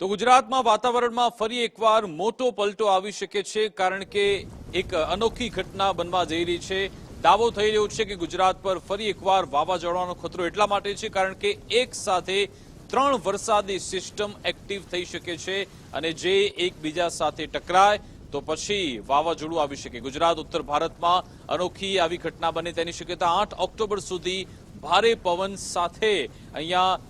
તો ગુજરાતમાં વાતાવરણમાં ફરી એકવાર મોટો પલટો આવી શકે છે, કારણ કે એક અનોખી ઘટના બનવા જઈ રહી છે. દાવો થઈ રહ્યો છે કે ગુજરાત પર ફરી એકવાર વાવાઝોડાનો ખતરો એટલા માટે છે, કારણ કે એક સાથે ત્રણ વરસાદી સિસ્ટમ એક્ટિવ થઈ શકે છે અને જે એકબીજા સાથે ટકરાય, તો પછી વાવાઝોડું આવી શકે. ગુજરાત, ઉત્તર ભારતમાં અનોખી આવી ઘટના બને તેની શક્યતા આઠ ઓક્ટોબર સુધી ભારે પવન સાથે અહીંયા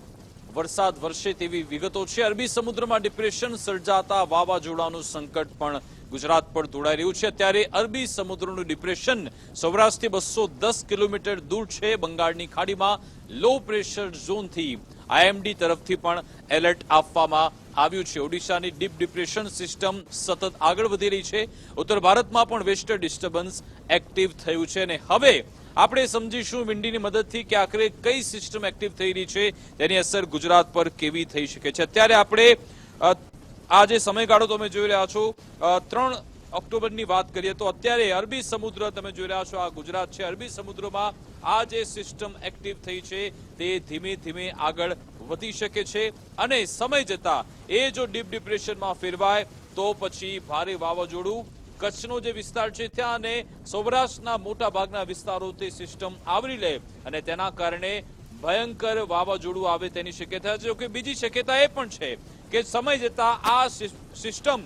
વરસાદ વરસે તેવી વિગતો છે. અરબી સમુદ્રમાં ડિપ્રેશન સર્જાતા વાવાઝોડાનું સંકટ પણ ગુજરાત પર તોડાઈ રહ્યું છે. ત્યારે અરબી સમુદ્રનું ડિપ્રેશન સૌરાષ્ટ્રથી બસો દસ કિલોમીટર દૂર છે. બંગાળની ખાડીમાં લો પ્રેશર ઝોનથી આઈએમડી તરફથી પણ એલર્ટ આપવામાં આવ્યું છે. ઓડિશાની ડીપ ડિપ્રેશન સિસ્ટમ સતત આગળ વધી રહી છે. ઉત્તર ભારતમાં પણ વેસ્ટર્ન ડિસ્ટર્બન્સ એક્ટિવ થયું છે અને હવે આપણે સમજીશું વિંડીની મદદથી કે આખરે કઈ સિસ્ટમ એક્ટિવ થઈ રહી છે, તેની અસર ગુજરાત પર કેવી થઈ શકે છે. અત્યારે આપણે આ જે સમયગાળો તમે જોઈ રહ્યા છો ત્રણ ઓક્ટોબરની વાત કરીએ તો અત્યારે અરબી સમુદ્ર તમે જોઈ રહ્યા છો, આ ગુજરાત છે. અરબી સમુદ્રમાં આ જે સિસ્ટમ એક્ટિવ થઈ છે, તે ધીમે ધીમે આગળ વધી શકે છે અને સમય જતા એ જો ડીપ ડિપ્રેશનમાં ફેરવાય, તો પછી ભારે વાવાઝોડું કચ્છનો જે વિસ્તાર છે, ત્યાં અને સૌરાષ્ટ્રના મોટા ભાગના વિસ્તારો તે સિસ્ટમ આવરી લે અને તેના કારણે ભયંકર વાવાઝોડું આવે તેની શક્યતા છે. જોકે બીજી શક્યતા એ પણ છે કે સમય જતા આ સિસ્ટમ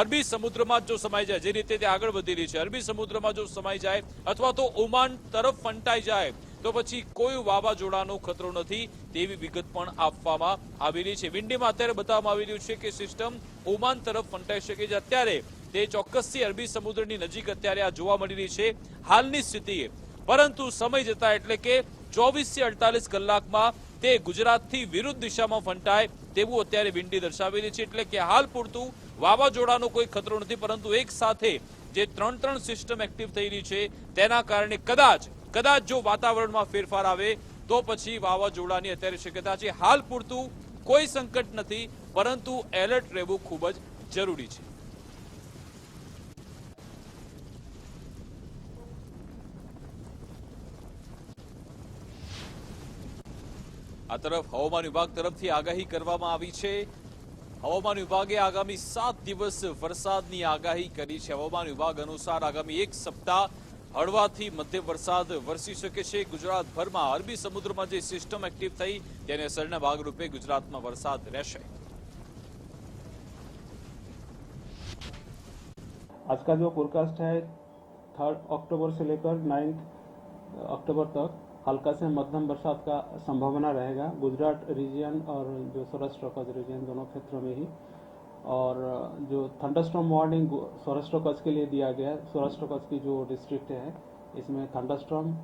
અરબી સમુદ્રમાં જો સમાઈ જાય, જે રીતે તે આગળ વધી રહી છે, અરબી સમુદ્રમાં જો સમાઈ જાય અથવા તો ઓમાન તરફ ફંટાઈ જાય, તો પછી કોઈ વાવાઝોડાનો ખતરો નથી તેવી વિગત પણ આપવામાં આવી રહી છે. વિન્ડીમાં અત્યારે બતાવવામાં આવી રહ્યું છે કે સિસ્ટમ ઓમાન તરફ ફંટાઈ શકે છે. અત્યારે તે ચોક્કસથી અરબી સમુદ્રની નજીક અત્યારે આ જોવા મળી રહી છે. હાલની સ્થિતિએ પરંતુ સમય જતા એટલે કે ચોવીસથી અડતાલીસ કલાકમાં તે ગુજરાતથી વિરુદ્ધ દિશામાં ફંટાય તેવું અત્યારે વિંડી દર્શાવી રહી છે. એટલે કે હાલ પૂરતું વાવાઝોડાનો કોઈ ખતરો નથી, પરંતુ એક સાથે જે ત્રણ ત્રણ સિસ્ટમ એક્ટિવ થઈ રહી છે, તેના કારણે કદાચ કદાચ જો વાતાવરણમાં ફેરફાર આવે, તો પછી વાવાઝોડાની અત્યારે શક્યતા છે. હાલ પૂરતું કોઈ સંકટ નથી, પરંતુ એલર્ટ રહેવું ખૂબ જ જરૂરી છે. આ તરફ હવામાન વિભાગ તરફથી આગાહી કરવામાં આવી છે હવામાન વિભાગે આગામી સાત દિવસ વરસાદની આગાહી કરી છે હવામાન વિભાગ અનુસાર આગામી એક સપ્તાહ હળવાથી મધ્ય વરસાદ વરસી શકે છે ગુજરાતભરમાં અરબી સમુદ્રમાં જે સિસ્ટમ એક્ટિવ થઈ તેને અસરના ભાગરૂપે ગુજરાતમાં વરસાદ રહેશે आज का जो फोरकास्ट है थर्ड अक्टूबर से लेकर नाइन्थ अक्टूबर तक हल्का से मध्यम बरसात का संभावना रहेगा। गुजरात रीजन और जो सौराष्ट्र कच्छ रीजन दोनों क्षेत्रों में ही। और जो थंडरस्टॉर्म वार्निंग सौराष्ट्र कच्छ के लिए दिया गया है। सौराष्ट्र कच्छ की जो डिस्ट्रिक्ट है, इसमें thunderstorm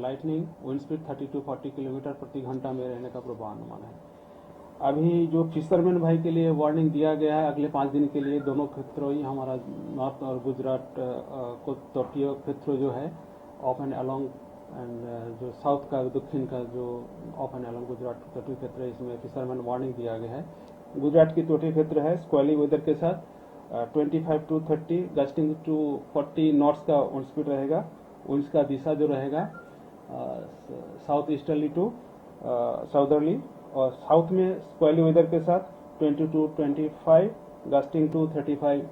lightning wind speed 30 to 40 kilometre प्रति घंटा में रहने का पूर्वानुमान है। अभी जो फिशरमैन भाई के लिए वार्निंग दिया गया है, अगले पाँच दिन के लिए दोनों क्षेत्रों ही, हमारा नॉर्थ और गुजरात को तटीय क्षेत्र जो है ऑफ़ एंड अलोंग एंड जो साउथ का, दक्षिण का जो ऑफ़ एंड अलोंग गुजरात का तटीय क्षेत्र है, इसमें फिशरमैन वार्निंग दिया गया है। गुजरात की तटीय क्षेत्र है स्क्वाली वेदर के साथ twenty five to thirty gusting to forty knots का स्पीड रहेगा। विंड्स का दिशा जो रहेगा साउथ ईस्टर्ली टू साउदर्ली और साउथ में स्क्वाली वेदर के साथ 22 टू 25 गस्टिंग टू 35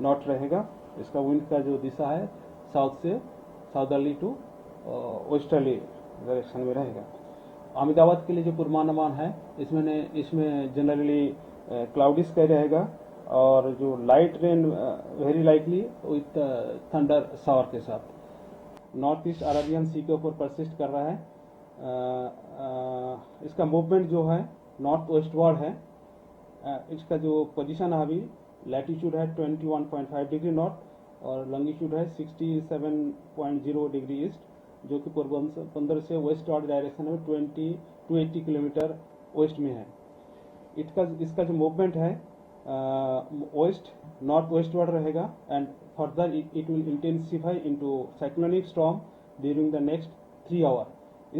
नॉट रहेगा। इसका विंड का जो दिशा है साउथ से साउदर्ली टू वेस्टर्ली डायरेक्शन में रहेगा। अहमदाबाद के लिए जो पूर्वानुमान है इसमें इसमें जनरली क्लाउडी स्काई रहेगा और जो light rain very likely with thunder shower के साथ। नॉर्थ ईस्ट अरेबियन सी के ऊपर परसिस्ट कर रहा है। अ, अ, इसका मूवमेंट जो है नॉर्थ वेस्ट वर्ड है। अ, इसका जो पोजीशन है अभी लैटिट्यूड है 21.5 डिग्री नॉर्थ और लॉन्गिट्यूड है 67.0 डिग्री ईस्ट जो कि पंद्रह से वेस्ट और डायरेक्शन में 20 टू 80 किलोमीटर वेस्ट में है। इसका इसका जो मूवमेंट है वेस्ट नॉर्थ वेस्ट वर्ड रहेगा and further it will intensify into cyclonic storm during the next three hour